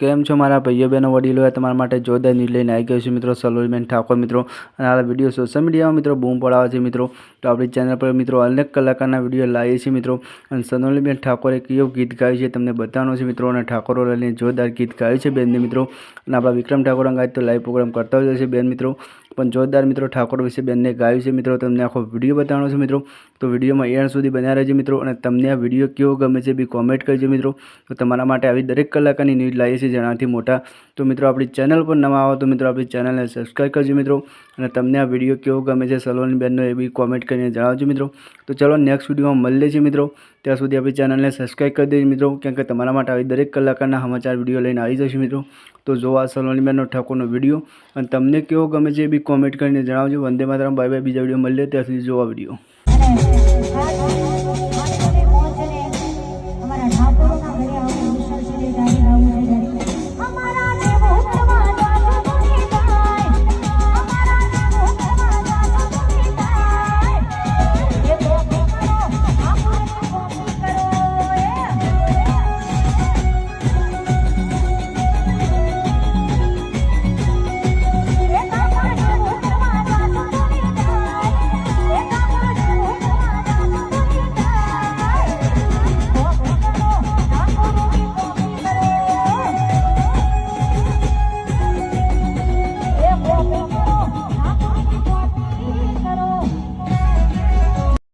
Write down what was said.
કેમ છો મારા ભાઈઓ બહેનો, વડીલો? તમારા માટે જોરદાર ન્યૂઝ લઈને આવી ગયો છે મિત્રો સલોનીબેન ઠાકોર મિત્રો. અને આ વીડિયો સોશિયલ મીડિયામાં મિત્રો બૂમ પડાવે છે મિત્રો. તો આપણી ચેનલ પર મિત્રો અનેક કલાકારના વીડિયો લાવીએ છીએ મિત્રો. અને સલોનીબેન ઠાકોરે કયું ગીત ગાયું છે, તમને બતાવવાનું છે મિત્રો. અને ઠાકોરો લઈને જોરદાર ગીત ગાયું છે બેનને મિત્રો. અને આપણા વિક્રમ ઠાકોર અંગાજ તો લાઈવ પ્રોગ્રામ કરતા હોય છે બેન મિત્રો. પણ જોરદાર મિત્રો ઠાકોર વિશે બેનને ગાયું છે. મિત્રો, તમને આખો વીડિયો બતાવવાનો છે મિત્રો. તો વિડીયોમાં એન્ડ સુધી બન્યા રહેજો મિત્રો અને તમને આ વીડિયો કેવો ગમે છે બી કોમેન્ટ કરજો મિત્રો. તો તમારા માટે આવી દરેક કલાકારની ન્યૂઝ લાવીએ છીએ જેનાથી મોટા. તો મિત્રો, આપણી ચેનલ પર નવા આવો તો મિત્રો, આપણી ચેનલને સબસ્ક્રાઈબ કરજો મિત્રો અને તમને આ વીડિયો કેવો ગમે છે સલોની બેનનો એ બી કોમેન્ટ કરીને જણાવજો મિત્રો. તો ચલો નેક્સ્ટ વિડીયોમાં મળીએ છીએ મિત્રો. ત્યાં સુધી આપણી ચેનલને સબસ્ક્રાઈબ કરી દેજો મિત્રો કેમ કે તમારા માટે આવી દરેક કલાકારના સમાચાર વીડિયો લઈને આવી જશે મિત્રો. તો જોવા સલોની બેનનો ઠાકોરનો વીડિયો, અને તમને કેવો ગમે છે એ બી કોમેન્ટ કરીને જણાવજો. વંદે માતરમ બાય બાય બીજા વીડિયો મળીએ ત્યાં સુધી જોવા વીડિયો.